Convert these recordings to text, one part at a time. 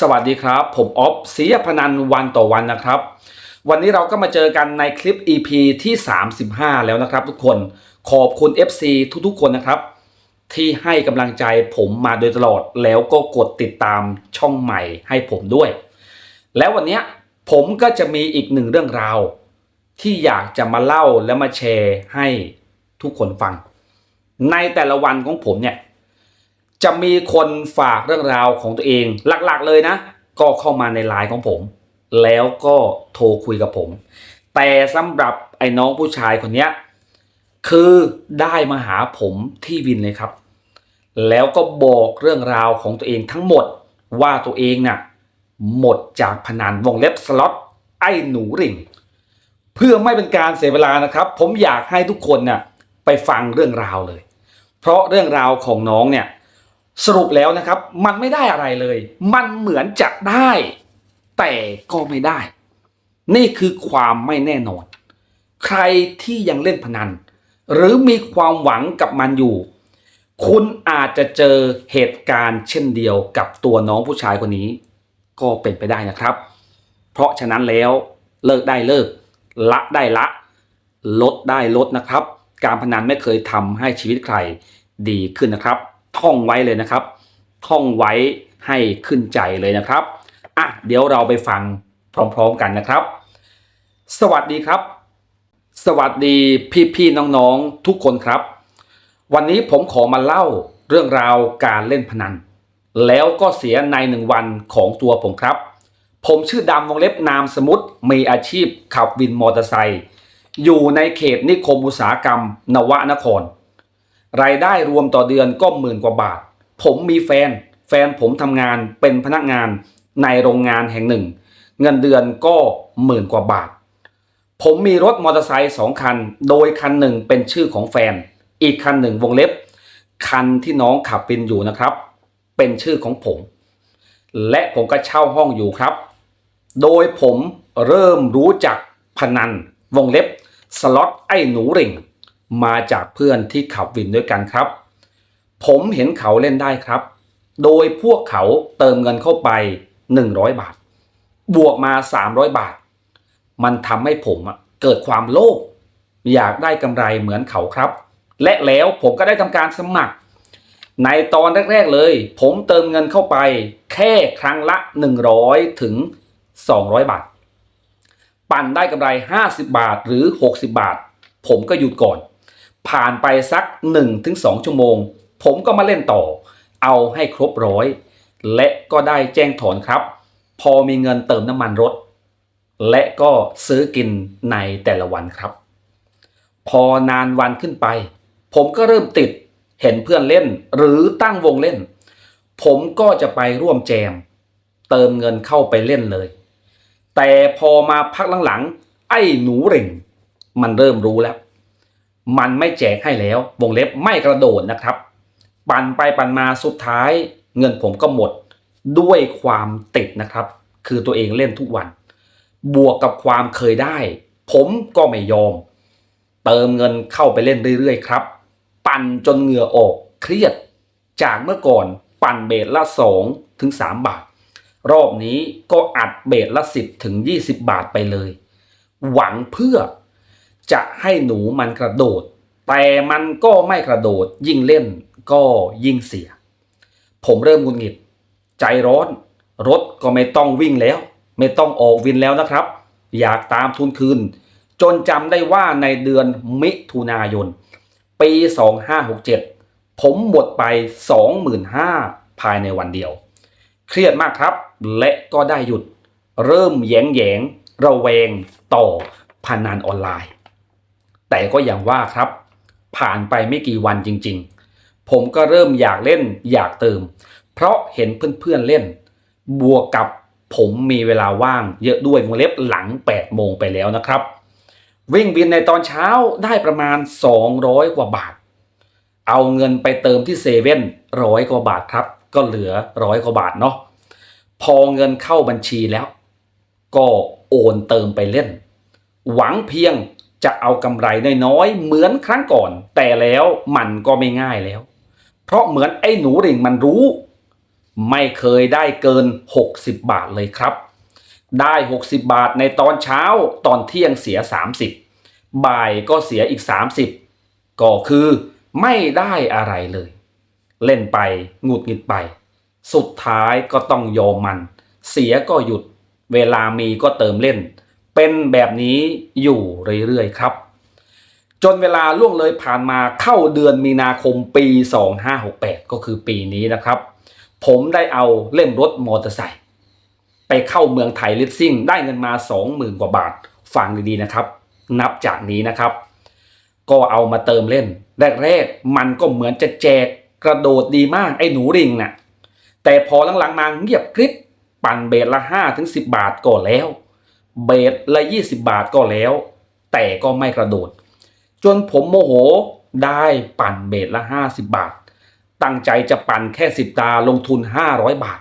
สวัสดีครับ ผมออฟศรียพนันวันต่อวันนะครับ วันนี้เราก็มาเจอกันในคลิป EP ที่ 35 แล้วนะครับ ทุกคนขอบคุณ FC ทุกๆ คนนะครับ ที่ให้กำลังใจผมมาโดยตลอดแล้วก็กดติดตามช่องใหม่ให้ผมด้วย แล้ววันนี้ผมก็จะมีอีกหนึ่งเรื่องราว ที่อยากจะมาเล่าและมาแชร์ให้ทุกคนฟัง ในแต่ละวันของผมเนี่ย จะมีคนฝากเรื่องราวของตัวเอง หลักๆเลยนะ ก็เข้ามาในไลน์ของผม แล้วก็โทรคุยกับผม แต่สำหรับไอ้น้องผู้ชายคนนี้คือได้มาหาผมที่วินเลยครับ แล้วก็บอกเรื่องราวของตัวเองทั้งหมดว่าตัวเองน่ะหมดจากพนันวงเล็บสล็อตไอ้หนูริ่ง เพื่อไม่เป็นการเสียเวลานะครับ ผมอยากให้ทุกคนน่ะไปฟังเรื่องราวเลย เพราะเรื่องราวของน้องเนี่ย สรุปแล้วนะครับ มันไม่ได้อะไรเลย มันเหมือนจะได้ แต่ก็ไม่ได้ นี่คือความไม่แน่นอน ใครที่ยังเล่นพนัน หรือมีความหวังกับมันอยู่ คุณอาจจะเจอเหตุการณ์เช่นเดียวกับตัวน้องผู้ชายคนนี้ ก็เป็นไปได้นะครับ เพราะฉะนั้นแล้วเลิกได้เลิก ละได้ละ ลดได้ลดนะครับ การพนันไม่เคยทำให้ชีวิตใครดีขึ้นนะครับ ท่องไว้เลยนะครับ ท่องไว้ให้ขึ้นใจเลยนะครับอะเดี๋ยวเราไปฟังพร้อมๆกันนะครับ สวัสดีครับ สวัสดีพี่ๆน้องๆทุกคนครับ วันนี้ผมขอมาเล่าเรื่องราวการเล่นพนัน แล้วก็เสียในหนึ่งวันของตัวผมครับ ผมชื่อดำวงเล็บนามสมุทรมีอาชีพขับวินมอเตอร์ไซค์อยู่ในเขตนิคมอุตสาหกรรม นวนคร รายได้รวมต่อเดือนก็หมื่นกว่าบาท ผมมีแฟน แฟนผมทำงานเป็นพนักงานในโรงงานแห่งหนึ่ง เงินเดือนก็หมื่นกว่าบาท ผมมีรถมอเตอร์ไซค์สองคัน โดยคันหนึ่งเป็นชื่อของแฟน อีกคันหนึ่งวงเล็บ คันที่น้องขับวินอยู่นะครับ เป็นชื่อของผม และผมก็เช่าห้องอยู่ครับ โดยผมเริ่มรู้จักพนันวงเล็บ สล็อตไอ้หนูริ่ง มาจากเพื่อนที่ขับวินด้วยกันครับ ผมเห็นเขาเล่นได้ครับ โดยพวกเขาเติมเงินเข้าไป 100 บาท บวกมา 300 บาท มันทำให้ผมเกิดความโลภอยากได้กำไรเหมือนเขาครับ และแล้วผมก็ได้ทำการสมัคร ในตอนแรก ๆเลย ผมเติมเงินเข้าไป แค่ครั้งละ 100 ถึง 200 บาท ปั่นได้กำไร 50 บาทหรือ 60 บาท ผมก็หยุดก่อน ผ่านไปสัก 1-2 ชั่วโมง ผมก็มาเล่นต่อ เอาให้ครบร้อย และก็ได้แจ้งถอนครับ พอมีเงินเติมน้ำมันรถ และก็ซื้อกินในแต่ละวันครับ พอนานวันขึ้นไป ผมก็เริ่มติดเห็นเพื่อนเล่นหรือตั้งวงเล่น ผมก็จะไปร่วมแจม เติมเงินเข้าไปเล่นเลย แต่พอมาพักหลังๆไอ้หนูเร่ง มันเริ่มรู้แล้ว มันไม่แจกให้แล้ววงเล็บไม่กระโดดนะครับ ปั่นไปปั่นมาสุดท้าย เงินผมก็หมดด้วยความติดนะครับ คือตัวเองเล่นทุกวัน บวกกับความเคยได้ ผมก็ไม่ยอม เติมเงินเข้าไปเล่นเรื่อยๆครับ ปั่นจนเหงื่อออกเครียด จากเมื่อก่อนปั่นเบสละ2ถึง3บาท รอบนี้ก็อัดเบสละ 10ถึง20 บาทไปเลย หวังเพื่อ จะให้หนูมันกระโดด แต่มันก็ไม่กระโดด ยิ่งเล่นก็ยิ่งเสีย ผมเริ่มหงุดหงิด ใจร้อน รถก็ไม่ต้องวิ่งแล้ว ไม่ต้องออกวินแล้วนะครับ อยากตามทุนคืน จนจำได้ว่าในเดือนมิถุนายน ปี 2567 ผมหมดไป 25,000ภายในวันเดียว เครียดมากครับ และก็ได้หยุด เริ่มแยงแยงระแวงต่อพนันออนไลน์ แต่ก็อย่างว่าครับ ผ่านไปไม่กี่วันจริง ๆ ผมก็เริ่มอยากเล่นอยากเติม เพราะเห็นเพื่อนๆเล่น บวกกับผมมีเวลาว่างเยอะด้วยวงเล็บหลัง 8 โมงไปแล้วนะครับ วิ่งบินในตอนเช้าได้ประมาณ 200 กว่าบาท เอาเงินไปเติมที่เซเว่นร้อยกว่าบาทครับ ก็เหลือร้อยกว่าบาทเนาะพอเงินเข้าบัญชีแล้ว ก็โอนเติมไปเล่น หวังเพียง จะเอากำไรน้อยๆเหมือนครั้งก่อน แต่แล้วมันก็ไม่ง่ายแล้ว เพราะเหมือนไอ้หนูริ่งมันรู้ ไม่เคยได้เกิน 60 บาทเลยครับ ได้ 60 บาทในตอนเช้าตอนเที่ยงเสีย 30 บ่ายก็เสียอีก 30 ก็คือไม่ได้อะไรเลย เล่นไปหงุดหงิดไป สุดท้ายก็ต้องยอมมัน เสียก็หยุด เวลามีก็เติมเล่น เป็นแบบนี้อยู่เรื่อยๆครับ จนเวลาล่วงเลยผ่านมาเข้าเดือนมีนาคมปี 2568 ก็คือปีนี้นะครับ ผมได้เอาเล่มรถมอเตอร์ไซค์ไปเข้าเมืองไทยลิสซิ่งได้เงินมา 20,000 กว่าบาทฟังดีๆนะครับ นับจากนี้นะครับ ก็เอามาเติมเล่น แรกๆมันก็เหมือนจะแจกกระโดดดีมากไอ้หนูริงน่ะแต่พอหลังๆมาเงียบกริบปั่นเบสละ5ถึง10 บาทก็แล้ว เบสละ 20 บาทก็แล้ว แต่ก็ไม่กระโดด จนผมโมโหได้ปั่นเบสละ 50 บาท ตั้งใจจะปั่นแค่ 10 ตาลงทุน 500 บาท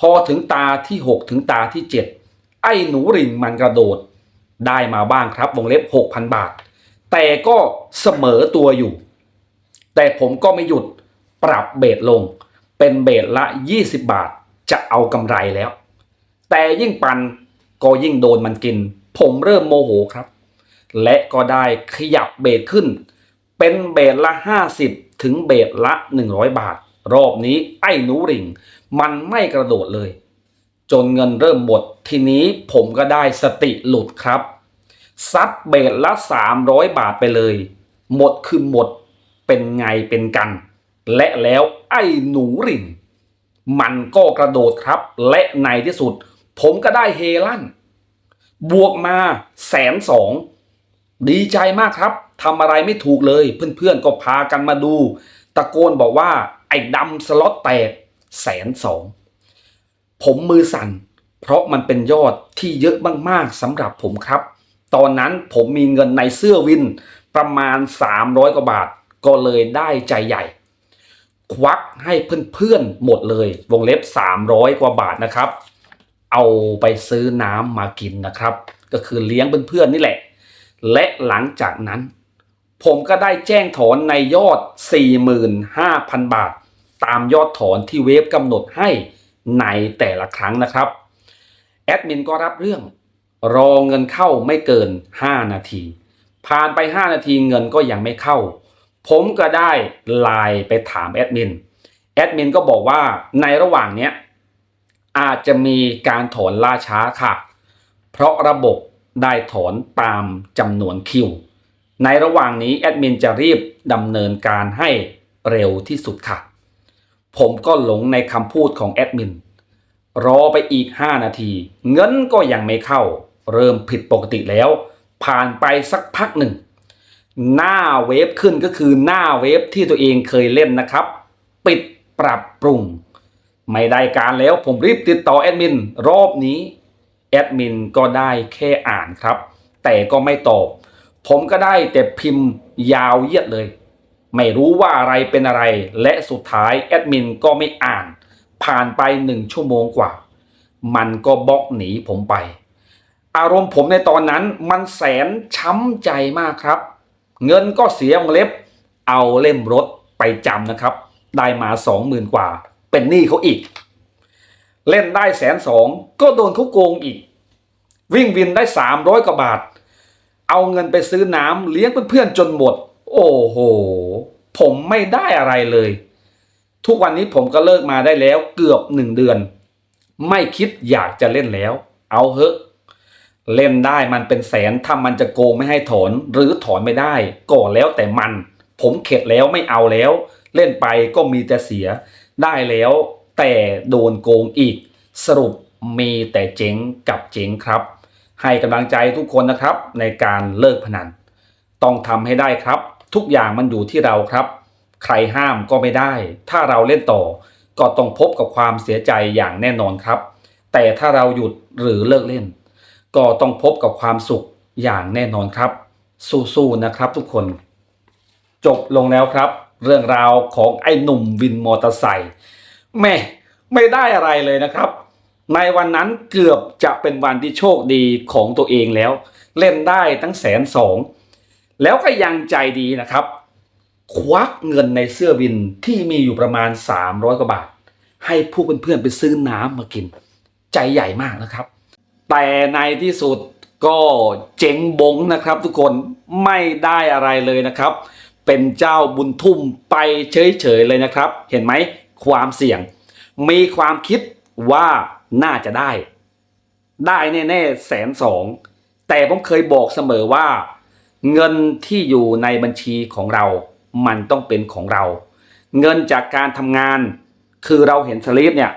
พอถึงตาที่ 6 ถึงตาที่ 7 ไอ้หนูริงมันกระโดด ได้มาบ้างครับวงเล็บ 6,000 บาท แต่ก็เสมอตัวอยู่ แต่ผมก็ไม่หยุดปรับเบสลง เป็นเบสละ 20 บาทจะเอากำไรแล้ว แต่ยิ่งปั่น ก็ยิ่งโดนมันกิน ผมเริ่มโมโหครับ และก็ได้ขยับเบสขึ้น เป็นเบสละ 50 ถึงเบสละ 100 บาท รอบนี้ไอ้หนูริง มันไม่กระโดดเลย จนเงินเริ่มหมดทีนี้ผมก็ได้สติหลุดครับซัดเบสละ 300 บาทไปเลย หมดคือหมดเป็นไงเป็นกัน และแล้วไอ้หนูริง มันก็กระโดดครับ และในที่สุด ผมก็ได้เฮลั่น บวกมาแสนสองดีใจมากครับทำอะไรไม่ถูกเลย เพื่อนๆก็พากันมาดู ตะโกนบอกว่า ไอ้ดำสล็อตแตกแสนสองผมมือสั่น เพราะมันเป็นยอดที่เยอะมากๆสำหรับผมครับ ตอนนั้นผมมีเงินในเสื้อวินประมาณ 300 กว่าบาท ก็เลยได้ใจใหญ่ ควักให้เพื่อนๆหมดเลย วงเล็บ 300 กว่าบาทนะครับ เอาไปซื้อน้ำมากินนะครับ ก็คือเลี้ยงเพื่อนๆนี่แหละ และหลังจากนั้น ผมก็ได้แจ้งถอนในยอด 45,000 บาท ตามยอดถอนที่เวฟกำหนดให้ในแต่ละครั้งนะครับ แอดมินก็รับเรื่อง รอเงินเข้าไม่เกิน 5 นาที ผ่านไป 5 นาทีเงินก็ยังไม่เข้า ผมก็ได้ไลน์ไปถามแอดมิน แอดมินก็บอกว่าในระหว่างเนี้ย อาจจะมีการถอนล่าช้าค่ะ เพราะระบบได้ถอนตามจำนวนคิว ในระหว่างนี้แอดมินจะรีบดำเนินการให้เร็วที่สุดค่ะ ผมก็หลงในคำพูดของแอดมิน รอไปอีก 5 นาที เงินก็ยังไม่เข้า เริ่มผิดปกติแล้ว ผ่านไปสักพักหนึ่ง หน้าเวฟขึ้นก็คือหน้าเวฟที่ตัวเองเคยเล่นนะครับ ปิดปรับปรุง ไม่ได้การแล้วผมรีบติดต่อแอดมินรอบนี้แอดมินก็ได้แค่อ่านครับ แต่ก็ไม่ตอบ ผมก็ได้แต่พิมพ์ยาวเยียดเลย ไม่รู้ว่าอะไรเป็นอะไร และสุดท้ายแอดมินก็ไม่อ่าน ผ่านไปหนึ่งชั่วโมงกว่า มันก็บล็อกหนีผมไป อารมณ์ผมในตอนนั้นมันแสนช้ำใจมากครับ เงินก็เสียวงเล็บ เอาเล่มรถไปจำนะครับ ได้มาสองหมื่นกว่า เป็นหนี้เขาอีก เล่นได้แสนสองก็โดนเขาโกงอีก วิ่งวินได้สามร้อยกว่าบาท เอาเงินไปซื้อน้ำเลี้ยงเพื่อนๆจนหมด โอ้โห ผมไม่ได้อะไรเลย ทุกวันนี้ผมก็เลิกมาได้แล้วเกือบหนึ่งเดือน ไม่คิดอยากจะเล่นแล้ว เอาเหอะเล่นได้มันเป็นแสนถ้ามันจะโกงไม่ให้ถอนหรือถอนไม่ได้ก็แล้วแต่มัน ผมเข็ดแล้วไม่เอาแล้ว เล่นไปก็มีแต่เสีย ได้แล้วแต่โดนโกงอีก สรุปมีแต่เจ๊งกับเจ๊งครับ ให้กำลังใจทุกคนนะครับในการเลิกพนัน ต้องทำให้ได้ครับ ทุกอย่างมันอยู่ที่เราครับ ใครห้ามก็ไม่ได้ ถ้าเราเล่นต่อ ก็ต้องพบกับความเสียใจอย่างแน่นอนครับ แต่ถ้าเราหยุดหรือเลิกเล่น ก็ต้องพบกับความสุขอย่างแน่นอนครับ สู้ๆนะครับทุกคน จบลงแล้วครับ เรื่องราวของไอ้หนุ่มวินมอเตอร์ไซค์แม่ไม่ได้อะไรเลยนะครับ ในวันนั้นเกือบจะเป็นวันที่โชคดีของตัวเองแล้ว เล่นได้ตั้งแสนสองแล้วก็ยังใจดีนะครับ ควักเงินในเสื้อวินที่มีอยู่ประมาณ 300กว่าบาท ให้พวกเพื่อนๆไปซื้อน้ำมากิน ใจใหญ่มากนะครับ แต่ในที่สุดก็เจ๊งบงนะครับทุกคนไม่ได้อะไรเลยนะครับ เป็นเจ้าบุญทุ่มไปเฉยๆเลยนะครับ เห็นไหมความเสี่ยง มีความคิดว่าน่าจะได้ ได้แน่ๆแสนสองแต่ผมเคยบอกเสมอว่า เงินที่อยู่ในบัญชีของเรา มันต้องเป็นของเรา เงินจากการทำงาน คือเราเห็นสลิปเนี่ย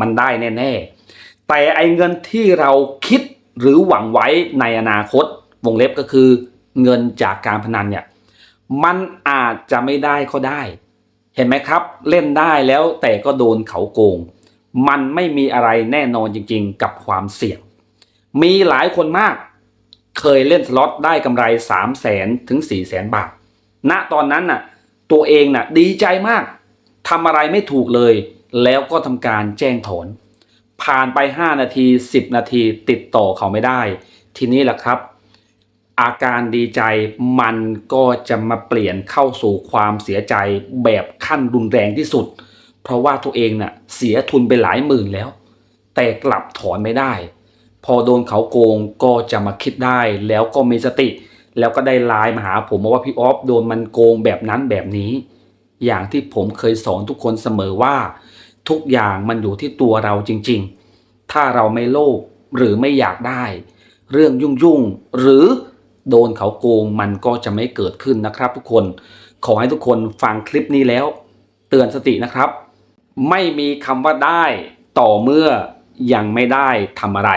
มันได้แน่ๆ แต่ไอเงินที่เราคิดหรือหวังไว้ในอนาคต วงเล็บก็คือ เงินจากการพนันเนี่ย มันอาจจะไม่ได้ก็ได้ เห็นไหมครับ เล่นได้แล้วแต่ก็โดนเขาโกง มันไม่มีอะไรแน่นอนจริงๆ กับความเสี่ยง มีหลายคนมาก เคยเล่นสล็อตได้กำไร3 0 0แสนถึง4 0 0แสนบาท ณตอนนั้นน่ะ ตัวเองน่ะดีใจมากทำอะไรไม่ถูกเลย แล้วก็ทำการแจ้งถอนผ่านไป 5 นาที 10 นาทีติดต่อเขาไม่ได้ ทีนี้แหละครับ อาการดีใจมันก็จะมาเปลี่ยนเข้าสู่ความเสียใจแบบขั้นรุนแรงที่สุด เพราะว่าตัวเองน่ะเสียทุนไปหลายหมื่นแล้ว แต่กลับถอนไม่ได้ พอโดนเขาโกงก็จะมาคิดได้แล้วก็มีสติ แล้วก็ได้ไลน์มาหาผมมาว่าพี่ออฟโดนมันโกงแบบนั้นแบบนี้ อย่างที่ผมเคยสอนทุกคนเสมอว่า ทุกอย่างมันอยู่ที่ตัวเราจริง ๆ ถ้าเราไม่โลภหรือไม่อยากได้ เรื่องยุ่งๆหรือ โดนเขาโกงมันก็จะไม่เกิดขึ้นนะครับ ทุกคน ขอให้ทุกคนฟังคลิปนี้แล้ว เตือนสตินะครับ ไม่มีคำว่าได้ ต่อเมื่อยังไม่ได้ทำอะไร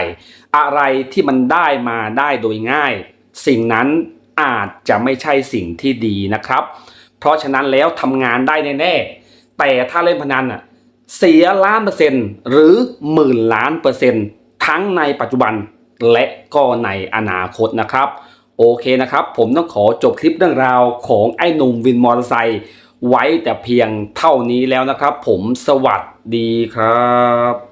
อะไรที่มันได้มาได้โดยง่าย สิ่งนั้นอาจจะไม่ใช่สิ่งที่ดีนะครับ เพราะฉะนั้นแล้วทำงานได้แน่ๆแต่ถ้าเล่นพนันอะเสียล้านเปอร์เซ็นต์หรือหมื่นล้านเปอร์เซ็นต์ทั้งในปัจจุบันและก็ในอนาคตนะครับ โอเคนะครับ ผมต้องขอจบคลิปเรื่องราวของไอ้หนุ่มวินมอเตอร์ไซค์ไว้แต่เพียงเท่านี้แล้วนะครับ ผมสวัสดีครับ